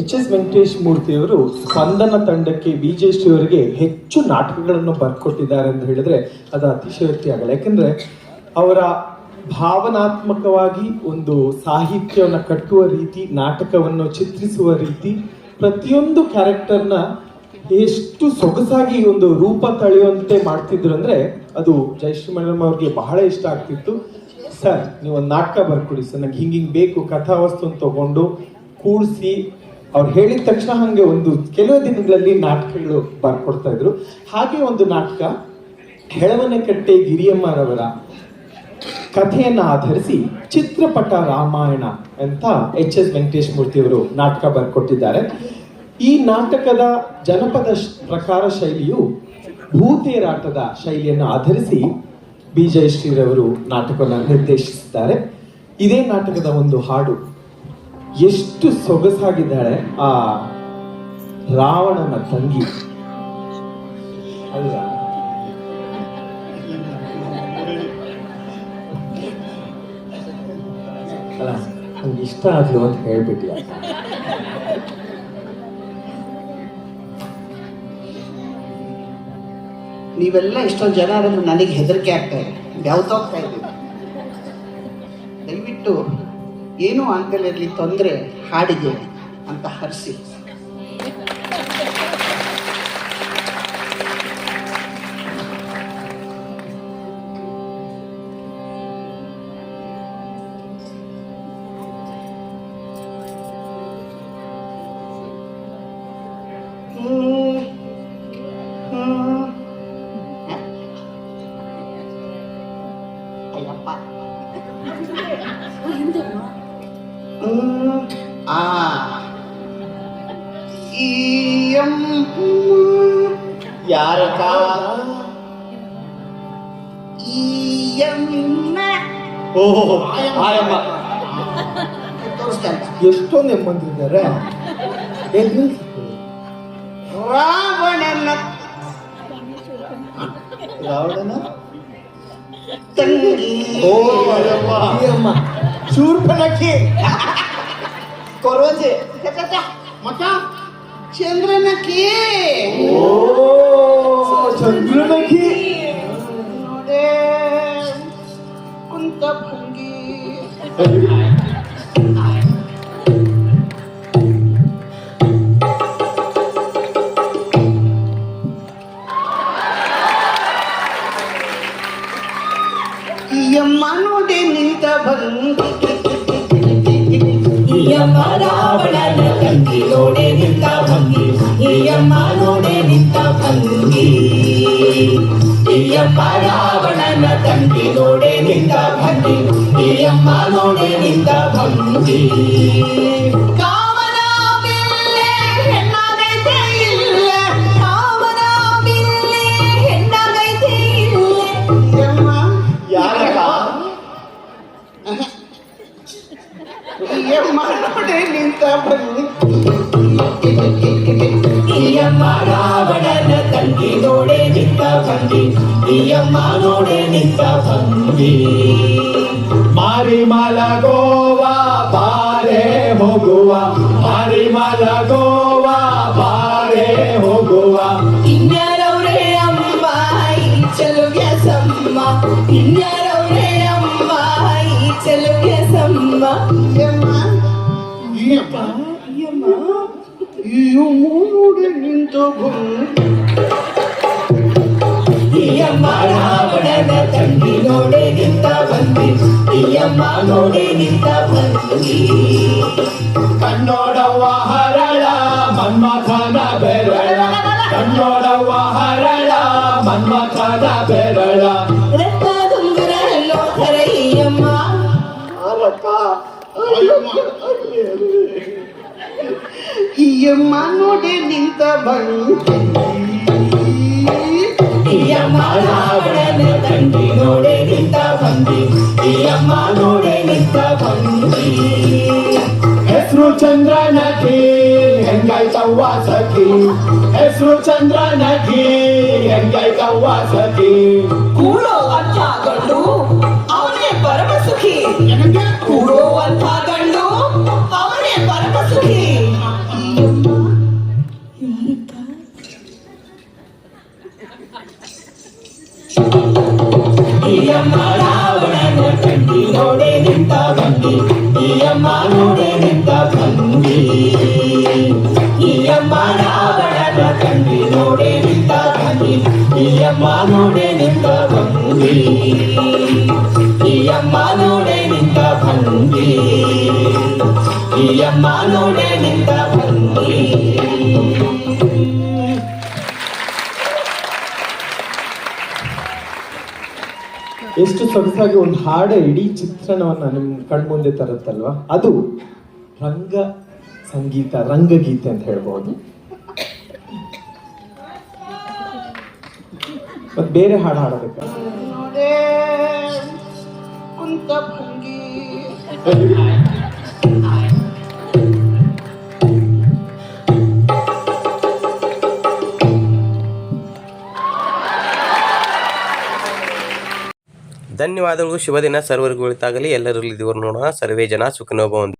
H S Venkatesh ಮೂರ್ತಿಯವರು ಸ್ಪಂದನ ತಂಡಕ್ಕೆ ವಿಜಯಶ್ರೀ ಅವರಿಗೆ ಹೆಚ್ಚು ನಾಟಕಗಳನ್ನು ಬರ್ಕೊಟ್ಟಿದ್ದಾರೆ ಅಂತ ಹೇಳಿದ್ರೆ ಅದು ಅತಿಶಯೋಕ್ತಿ ಆಗಲ್ಲ. ಯಾಕಂದ್ರೆ ಅವರ ಭಾವನಾತ್ಮಕವಾಗಿ ಒಂದು ಸಾಹಿತ್ಯವನ್ನು ಕಟ್ಟುವ ರೀತಿ, ನಾಟಕವನ್ನು ಚಿತ್ರಿಸುವ ರೀತಿ ಪ್ರತಿಯೊಂದು ಕ್ಯಾರೆಕ್ಟರ್ನ ಎಷ್ಟು ಸೊಗಸಾಗಿ ಒಂದು ರೂಪ ತಳೆಯುವಂತೆ ಮಾಡ್ತಿದ್ರು ಅಂದ್ರೆ ಅದು ಜಯಶ್ರೀ ಮೇಡಮ್ ಅವ್ರಿಗೆ ಬಹಳ ಇಷ್ಟ ಆಗ್ತಿತ್ತು. ಸರ್ ನೀವು ಒಂದು ನಾಟಕ ಬರ್ಕೊಡಿ ಸರ್. ನಂಗೆ ಹಿಂಗಿಂಗ್ ಹಿಂಗೆ ಬೇಕು, ಕಥಾವಸ್ತುನ ತಗೊಂಡು ಕೂಡಿಸಿ ಅವ್ರು ಹೇಳಿದ ತಕ್ಷಣ ಹಂಗೆ ಒಂದು ಕೆಲವು ದಿನಗಳಲ್ಲಿ ನಾಟಕಗಳು ಬರ್ಕೊಡ್ತಾ ಇದ್ರು. ಹಾಗೆ ಒಂದು ನಾಟಕ ಹೆಳವನಕಟ್ಟೆ ಗಿರಿಯಮ್ಮರವರ ಕಥೆಯನ್ನು ಆಧರಿಸಿ ಚಿತ್ರಪಟ ರಾಮಾಯಣ ಅಂತ ಎಚ್ ಎಸ್ ವೆಂಕಟೇಶ್ ಮೂರ್ತಿಯವರು ನಾಟಕ ಬರ್ಕೊಟ್ಟಿದ್ದಾರೆ. ಈ ನಾಟಕದ ಜನಪದ ಪ್ರಕಾರ ಶೈಲಿಯು ಭೂತೇರಾಟದ ಶೈಲಿಯನ್ನು ಆಧರಿಸಿ ಬಿ ಜಯಶ್ರೀರವರು ನಾಟಕವನ್ನು ನಿರ್ದೇಶಿಸಿದ್ದಾರೆ ಇದೇ ನಾಟಕದ ಒಂದು ಹಾಡು ಎಷ್ಟು ಸೊಗಸಾಗಿದ್ದಾಳೆ ಆ ರಾವಣನ ತಂಗಿ. ಅಲ್ಲ ಅಲ್ಲ, ನಂಗೆ ಇಷ್ಟ ಆದ್ಲು ಅಂತ ಹೇಳ್ಬಿಟ್ಟಿ ನೀವೆಲ್ಲ ಇಷ್ಟೊಂದು ಜನ ನನಗೆ ಹೆದರಿಕೆ ಆಗ್ತಾ ಇದೆ. ಬೆವತೋಗ್ತಾ ಇದ್ದೀವಿ ದಯವಿಟ್ಟು ಏನೂ ಆಗಲಿರಲಿ ತೊಂದರೆ ಹಾಡಿದೆ ಅಂತ ಹರಿಸಿ ಹ್ಮ್. ಆ ಯಮ್ಮ ಓಹೋ ಆಯಮ್ಮ. ಎಷ್ಟೊಂದು ಎಂಬಂದಿದ್ದಾರೆ ರಾವಣನ. ರಾವಣನ? ತಂಗಿ. ಓ ಅಮ್ಮ. शूर्पणखे के करोजे मका चंद्रनखे ओ चंद्रनखे कुंतभंगी ಭಂಗಿ ಯಮ್ಮ ನೋಡಿ ನಿಂತ ಭಂಗಿ ಈಯಮ್ಮ ರಾವಣನ ತಂಗಿ ನೋಡೆ ನಿಂತ ಭಂಗಿ ಈಯಮ್ಮ ನೋಡೆ ನಿಂತ ಭಂಗಿ ಈಯಮ್ಮ ರಾವಣನ ತಂಗಿ ನೋಡೆ ನಿಂತ ಭಂಗಿ ಈಯಮ್ಮ ನೋಡೆ ನಿಂತ ಭಂಗಿ ಈಯಮ್ಮ ನೋಡೆ ನಿಂತ ಭಂಗಿ ಮಾರಿ ಮಲಗೋವ ಬಾರೆ ಹೋಗುವ ಮಾರಿ ಮಲಗೋವ ಬಾರೆ ಹೋಗುವ ಇನ್ಯಾರವ್ರೆ ಅಮ್ಮ ಈ ಚೆಲುವ್ಯ ಸಮ್ಮ ಇನ್ಯಾರವ್ರೆ ಅಮ್ಮ ಈ ಚೆಲುವ್ಯ ಸಮ್ಮ ಯಮ್ಮ ಯಮ್ಮ ಯಮ್ಮ ಯಮ್ಮ ನೋಡಿ ನಿಂತ ಈಯಮ್ಮ ರಾವಣನ ತಂಗಿ ನೋಡೆ ನಿಂತ ಭಂಗಿ ಅಮ್ಮ ನೋಡೆ ನಿಂತ ಬಂದಿ. ಕಣ್ಣೋಡವ್ವ ಹರಳ ಮನ್ಮಥನ ಬೆರಳ. ಕಣ್ಣೋಡವ್ವ ಹರಳ ಮನ್ಮಥನ ಬೆರಳ. ರತ್ನ ದುಂಗುರ ಲೋಕರ ಈಯಮ್ಮ ಅರಕ ಯಮ್ಮ ನೋಡೆ ನಿಂತ ಈ ಅಮ್ಮ ನೋಡೆ ನಿಂತ ಬಂದಿ ಈ ಅಮ್ಮ ನೋಡೆ ನಿಂತ ಬಂದಿ ಹೆಸರು ಚಂದ್ರನಗಿ ಹೆಂಗಾಯ್ತವ್ವ ಸಖಿ ಹೆಸರು ಚಂದ್ರನಗಿ ಹೆಂಗಾಯ್ತವ್ವ ಸಖಿ ಕೂಡೋವಂಥ ಗಂಡು ಅವನೇ ಪರಮ ಸುಖಿ ಕೂಡೋವಂಥ ಗಂಡು ಅವನೇ ಪರಮ ಸುಖಿ ನೋಡೆ ನಿಂತ ಭಂಗಿ ಈ ಅಮ್ಮ ನೋಡೆ ನಿಂತ ಭಂಗಿ ಈ ಅಮ್ಮ ರಾವಣನ ತಂಗಿ ನೋಡೆ ನಿಂತ ಭಂಗಿ ಈ ಅಮ್ಮ ನೋಡೆ ನಿಂತ ಭಂಗಿ ಈ ಅಮ್ಮ ನೋಡೆ ನಿಂತ ಭಂಗಿ ಈ ಅಮ್ಮ ನೋಡೆ ನಿಂತ ಭಂಗಿ ಎಷ್ಟು ಸೊಗಸಾಗಿ ಒಂದು ಹಾಡ ಇಡೀ ಚಿತ್ರಣವನ್ನ ನಿಮ್ ಕಣ್ಮುಂದೆ ತರುತ್ತಲ್ವಾ? ಅದು ರಂಗ ಸಂಗೀತ ರಂಗಗೀತೆ ಅಂತ ಹೇಳ್ಬೋದು. ಮತ್ತೆ ಬೇರೆ ಹಾಡು ಹಾಡಬೇಕು ಕುಂತ ಧನ್ಯವಾದಗಳು. ಶುಭ ದಿನ ಸರ್ವರಿಗೂ ಒಳಿತಾಗಲಿ ಎಲ್ಲರಲ್ಲಿ ನೋಡೋಣ. ಸರ್ವೇ ಜನ ಸುಖನೋಭವಂತು